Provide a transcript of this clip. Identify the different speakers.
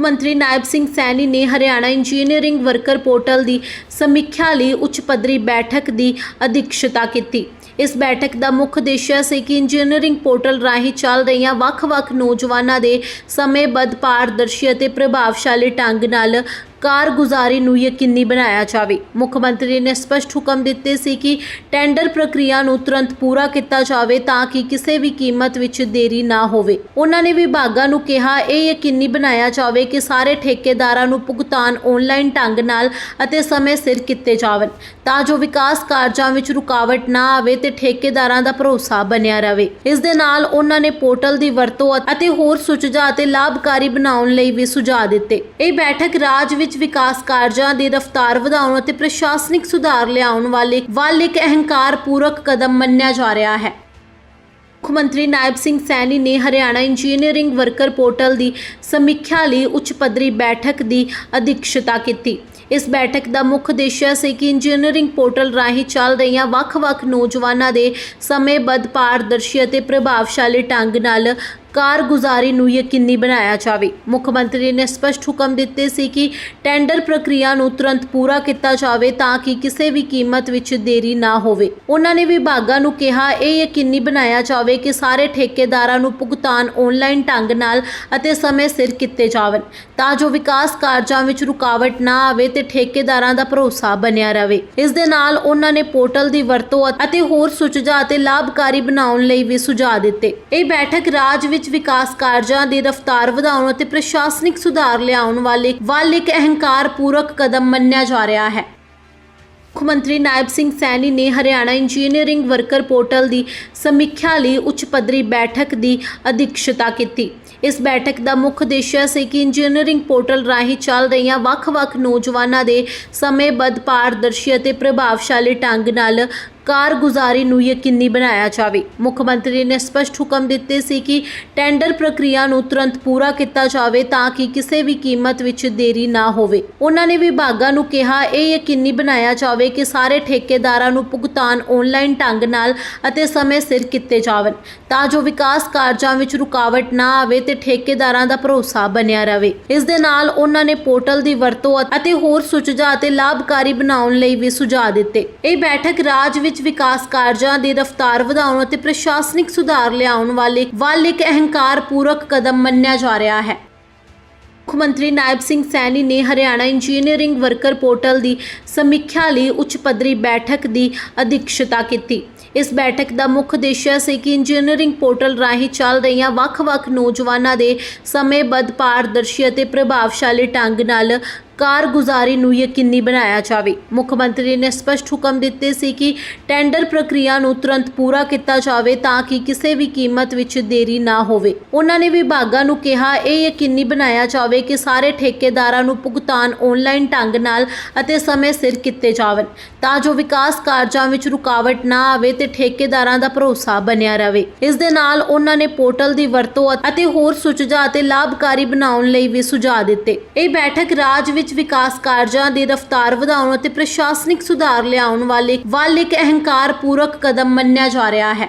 Speaker 1: ਮੰਤਰੀ ਨਾਇਬ ਸਿੰਘ ਸੈਣੀ ਨੇ Haryana engineering worker portal ਦੀ ਸਮੀਖਿਆ ਲਈ ਉੱਚ ਪੱਧਰੀ ਬੈਠਕ ਦੀ ਅਧਿਕਸ਼ਤਾ ਕੀਤੀ। ਇਸ ਬੈਠਕ ਦਾ ਮੁੱਖ ਉਦੇਸ਼ ਸੀ ਕਿ ਇੰਜੀਨੀਅਰਿੰਗ ਪੋਰਟਲ ਰਾਹੀਂ ਚੱਲ ਰਹੀਆਂ ਵੱਖ-ਵੱਖ ਨੌਜਵਾਨਾਂ ਦੇ ਸਮੇਂਬੱਧ ਪਾਰਦਰਸ਼ੀ ਅਤੇ ਪ੍ਰਭਾਵਸ਼ਾਲੀ ਢੰਗ ਨਾਲ ਕਾਰਗੁਜ਼ਾਰੀ ਨੂੰ ਯਕੀਨੀ ਬਣਾਇਆ ਜਾਵੇ। ਮੁੱਖ ਮੰਤਰੀ ਨੇ ਸਪਸ਼ਟ ਹੁਕਮ ਦਿੱਤੇ ਸੀ ਕਿ ਟੈਂਡਰ ਪ੍ਰਕਿਰਿਆ ਨੂੰ ਤੁਰੰਤ ਪੂਰਾ ਕੀਤਾ ਜਾਵੇ ਤਾਂ ਕਿ ਕਿਸੇ ਵੀ ਕੀਮਤ ਵਿੱਚ ਦੇਰੀ ਨਾ ਹੋਵੇ। ਉਹਨਾਂ ਨੇ ਵਿਭਾਗਾਂ ਨੂੰ ਕਿਹਾ, ਇਹ ਯਕੀਨੀ ਬਣਾਇਆ ਜਾਵੇ ਕਿ ਸਾਰੇ ਠੇਕੇਦਾਰਾਂ ਨੂੰ ਭੁਗਤਾਨ ਆਨਲਾਈਨ ਢੰਗ ਨਾਲ ਅਤੇ ਸਮੇਂ ਸਿਰ ਕੀਤੇ ਜਾਵਣ, ਤਾਂ ਜੋ ਵਿਕਾਸ ਕਾਰਜਾਂ ਵਿੱਚ ਰੁਕਾਵਟ ਨਾ ਆਵੇ ਤੇ ਠੇਕੇਦਾਰਾਂ ਦਾ ਭਰੋਸਾ ਬਣਿਆ ਰਹੇ। ਇਸ ਦੇ ਨਾਲ ਉਹਨਾਂ ਨੇ ਪੋਰਟਲ ਦੀ ਵਰਤੋਂ ਅਤੇ ਹੋਰ ਸੁਚੱਜਾ ਅਤੇ ਲਾਭਕਾਰੀ ਬਣਾਉਣ ਲਈ ਵੀ ਸੁਝਾਅ ਦਿੱਤੇ। ਇਹ ਬੈਠਕ ਰਾਜ ਵਿੱਚ ਵਿਕਾਸ ਕਾਰਜਾਂ ਦੀ ਰਫ਼ਤਾਰ ਵਧਾਉਣ ਅਤੇ ਪ੍ਰਸ਼ਾਸਨਿਕ ਸੁਧਾਰ ਲਿਆਉਣ ਵਾਲੇ ਵੱਲ ਇੱਕ ਅਹੰਕਾਰ ਕਦਮ ਮੰਨਿਆ ਜਾ ਰਿਹਾ ਹੈ। ਮੁੱਖ ਮੰਤਰੀ ਨਾਇਬ ਸਿੰਘ ਸੈਣੀ ਨੇ ਹਰਿਆਣਾ ਇੰਜੀਨੀਅਰਿੰਗ ਵਰਕਰ ਪੋਰਟਲ ਦੀ ਸਮੀਖਿਆ ਲਈ ਉੱਚ ਪੱਧਰੀ ਬੈਠਕ ਦੀ ਅਧਿਕਸ਼ਤਾ ਕੀਤੀ। ਇਸ ਬੈਠਕ ਦਾ ਮੁੱਖ ਉਦੇਸ਼ ਸੀ ਕਿ ਇੰਜੀਨੀਅਰਿੰਗ ਪੋਰਟਲ ਰਾਹੀਂ ਚੱਲ ਰਹੀਆਂ ਵੱਖ-ਵੱਖ ਨੌਜਵਾਨਾਂ ਦੇ ਸਮੇਂਬੱਧ ਪਾਰਦਰਸ਼ੀ ਅਤੇ ਪ੍ਰਭਾਵਸ਼ਾਲੀ ਢੰਗ ਨਾਲ ਕਾਰਗੁਜ਼ਾਰੀ ਨੂੰ ਯਕੀਨੀ ਬਣਾਇਆ ਜਾਵੇ। ਮੁੱਖ ਮੰਤਰੀ ਨੇ ਸਪਸ਼ਟ ਹੁਕਮ ਦਿੱਤੇ ਸੀ ਕਿ ਟੈਂਡਰ ਪ੍ਰਕਿਰਿਆ ਨੂੰ ਤੁਰੰਤ ਪੂਰਾ ਕੀਤਾ ਜਾਵੇ ਤਾਂ ਕਿ ਕਿਸੇ ਵੀ ਕੀਮਤ ਵਿੱਚ ਦੇਰੀ ਨਾ ਹੋਵੇ। ਉਹਨਾਂ ਨੇ ਵਿਭਾਗਾਂ ਨੂੰ ਕਿਹਾ, ਇਹ ਯਕੀਨੀ ਬਣਾਇਆ ਜਾਵੇ ਕਿ ਸਾਰੇ ਠੇਕੇਦਾਰਾਂ ਨੂੰ ਭੁਗਤਾਨ ਆਨਲਾਈਨ ਢੰਗ ਨਾਲ ਅਤੇ ਸਮੇਂ ਸਿਰ ਕੀਤੇ ਜਾਵਣ, ਤਾਂ ਜੋ ਵਿਕਾਸ ਕਾਰਜਾਂ ਵਿੱਚ ਰੁਕਾਵਟ ਨਾ ਆਵੇ ਤੇ ਠੇਕੇਦਾਰਾਂ ਦਾ ਭਰੋਸਾ ਬਣਿਆ ਰਹੇ। ਇਸ ਦੇ ਨਾਲ ਉਹਨਾਂ ਨੇ ਪੋਰਟਲ ਦੀ ਵਰਤੋਂ ਅਤੇ ਹੋਰ ਸੁਚੱਜਾ ਅਤੇ ਲਾਭਕਾਰੀ ਬਣਾਉਣ ਲਈ ਵੀ ਸੁਝਾਅ ਦਿੱਤੇ। ਇਹ ਬੈਠਕ ਰਾਜ ਵਿੱਚ ਵਿਕਾਸ ਕਾਰਜਾਂ ਦੀ ਰਫ਼ਤਾਰ ਵਧਾਉਣ ਅਤੇ ਪ੍ਰਸ਼ਾਸਨਿਕ ਸੁਧਾਰ ਲਿਆਉਣ ਵਾਲੇ ਵੱਲ ਇੱਕ ਅਹੰਕਾਰ ਕਦਮ ਮੰਨਿਆ ਜਾ ਰਿਹਾ ਹੈ। ਮੁੱਖ ਮੰਤਰੀ ਨਾਇਬ ਸਿੰਘ ਸੈਣੀ ਨੇ ਹਰਿਆਣਾ ਇੰਜੀਨੀਅਰਿੰਗ ਵਰਕਰ ਪੋਰਟਲ ਦੀ ਸਮੀਖਿਆ ਲਈ ਉੱਚ ਪੱਧਰੀ ਬੈਠਕ ਦੀ ਅਧਿਕਸ਼ਤਾ ਕੀਤੀ। ਇਸ ਬੈਠਕ ਦਾ ਮੁੱਖ ਉਦੇਸ਼ ਸੀ ਕਿ ਇੰਜੀਨੀਅਰਿੰਗ ਪੋਰਟਲ ਰਾਹੀਂ ਚੱਲ ਰਹੀਆਂ ਵੱਖ-ਵੱਖ ਨੌਜਵਾਨਾਂ ਦੇ ਸਮੇਂਬੱਧ ਪਾਰਦਰਸ਼ੀ ਅਤੇ ਪ੍ਰਭਾਵਸ਼ਾਲੀ ਢੰਗ ਨਾਲ ਕਾਰਗੁਜ਼ਾਰੀ ਨੂੰ ਯਕੀਨੀ ਬਣਾਇਆ ਜਾਵੇ। ਮੁੱਖ ਮੰਤਰੀ ਨੇ ਸਪਸ਼ਟ ਹੁਕਮ ਦਿੱਤੇ ਸੀ ਕਿ ਟੈਂਡਰ ਪ੍ਰਕਿਰਿਆ ਨੂੰ ਤੁਰੰਤ ਪੂਰਾ ਕੀਤਾ ਜਾਵੇ ਤਾਂ ਕਿ ਕਿਸੇ ਵੀ ਕੀਮਤ ਵਿੱਚ ਦੇਰੀ ਨਾ ਹੋਵੇ। ਉਹਨਾਂ ਨੇ ਵਿਭਾਗਾਂ ਨੂੰ ਕਿਹਾ, ਇਹ ਯਕੀਨੀ ਬਣਾਇਆ ਜਾਵੇ ਕਿ ਸਾਰੇ ਠੇਕੇਦਾਰਾਂ ਨੂੰ ਭੁਗਤਾਨ ਆਨਲਾਈਨ ਢੰਗ ਨਾਲ ਅਤੇ ਸਮੇਂ ਸਿਰ ਕੀਤੇ ਜਾਵਣ, ਤਾਂ ਜੋ ਵਿਕਾਸ ਕਾਰਜਾਂ ਵਿੱਚ ਰੁਕਾਵਟ ਨਾ ਆਵੇ ਤੇ ਠੇਕੇਦਾਰਾਂ ਦਾ ਭਰੋਸਾ ਬਣਿਆ ਰਹੇ। ਇਸ ਦੇ ਨਾਲ ਉਹਨਾਂ ਨੇ ਪੋਰਟਲ ਦੀ ਵਰਤੋਂ ਅਤੇ ਹੋਰ ਸੁਚੱਜਾ ਅਤੇ ਲਾਭਕਾਰੀ ਬਣਾਉਣ ਲਈ ਵੀ ਸੁਝਾਅ ਦਿੱਤੇ। ਇਹ ਬੈਠਕ ਰਾਜ ਵਿੱਚ ਵਿਕਾਸ ਕਾਰਜਾਂ ਦੀ ਰਫ਼ਤਾਰ ਵਧਾਉਣ ਅਤੇ ਪ੍ਰਸ਼ਾਸਨਿਕ ਸੁਧਾਰ ਲਿਆਉਣ ਵਾਲੇ ਵੱਲ ਇੱਕ ਅਹੰਕਾਰ ਕਦਮ ਮੰਨਿਆ ਜਾ ਰਿਹਾ ਹੈ। ਮੁੱਖ ਮੰਤਰੀ ਨਾਇਬ ਸਿੰਘ ਸੈਣੀ ਨੇ ਹਰਿਆਣਾ ਇੰਜੀਨੀਅਰਿੰਗ ਵਰਕਰ ਪੋਰਟਲ ਦੀ ਸਮੀਖਿਆ ਲਈ ਉੱਚ ਪੱਧਰੀ ਬੈਠਕ ਦੀ ਅਧਿਕਸ਼ਤਾ ਕੀਤੀ। ਇਸ ਬੈਠਕ ਦਾ ਮੁੱਖ ਉਦੇਸ਼ ਸੀ ਕਿ ਇੰਜੀਨੀਅਰਿੰਗ ਪੋਰਟਲ ਰਾਹੀਂ ਚੱਲ ਰਹੀਆਂ ਵੱਖ-ਵੱਖ ਨੌਜਵਾਨਾਂ ਦੇ ਸਮੇਂਬੱਧ ਪਾਰਦਰਸ਼ੀ ਅਤੇ ਪ੍ਰਭਾਵਸ਼ਾਲੀ ਢੰਗ ਨਾਲ ਕਾਰਗੁਜ਼ਾਰੀ ਨੂੰ ਯਕੀਨੀ ਬਣਾਇਆ ਜਾਵੇ। ਮੁੱਖ ਮੰਤਰੀ ਨੇ ਸਪਸ਼ਟ ਹੁਕਮ ਦਿੱਤੇ ਸੀ ਕਿ ਟੈਂਡਰ ਪ੍ਰਕਿਰਿਆ ਨੂੰ ਤੁਰੰਤ ਪੂਰਾ ਕੀਤਾ ਜਾਵੇ ਤਾਂ ਕਿ ਕਿਸੇ ਵੀ ਕੀਮਤ ਵਿੱਚ ਦੇਰੀ ਨਾ ਹੋਵੇ। ਉਹਨਾਂ ਨੇ ਵਿਭਾਗਾਂ ਨੂੰ ਕਿਹਾ, ਇਹ ਯਕੀਨੀ ਬਣਾਇਆ ਜਾਵੇ ਕਿ ਸਾਰੇ ਠੇਕੇਦਾਰਾਂ ਨੂੰ ਭੁਗਤਾਨ ਆਨਲਾਈਨ ਢੰਗ ਨਾਲ ਅਤੇ ਸਮੇਂ ਸਿਰ ਕੀਤੇ ਜਾਵਣ, ਤਾਂ ਜੋ ਵਿਕਾਸ ਕਾਰਜਾਂ ਵਿੱਚ ਰੁਕਾਵਟ ਨਾ ਆਵੇ ਤੇ ਠੇਕੇਦਾਰਾਂ ਦਾ ਭਰੋਸਾ ਬਣਿਆ ਰਹੇ। ਇਸ ਦੇ ਨਾਲ ਉਹਨਾਂ ਨੇ ਪੋਰਟਲ ਦੀ ਵਰਤੋਂ ਅਤੇ ਹੋਰ ਸੁਚੱਜਾ ਅਤੇ ਲਾਭਕਾਰੀ ਬਣਾਉਣ ਲਈ ਵੀ ਸੁਝਾਅ ਦਿੱਤੇ। ਇਹ ਬੈਠਕ ਰਾਜ ਵਿੱਚ ਵਿਕਾਸ ਕਾਰਜਾਂ ਦੀ ਰਫ਼ਤਾਰ ਵਧਾਉਣ ਅਤੇ ਪ੍ਰਸ਼ਾਸਨਿਕ ਸੁਧਾਰ ਲਿਆਉਣ ਵਾਲੇ ਵੱਲ ਇੱਕ ਅਹੰਕਾਰ ਪੂਰਕ ਕਦਮ ਮੰਨਿਆ ਜਾ ਰਿਹਾ ਹੈ।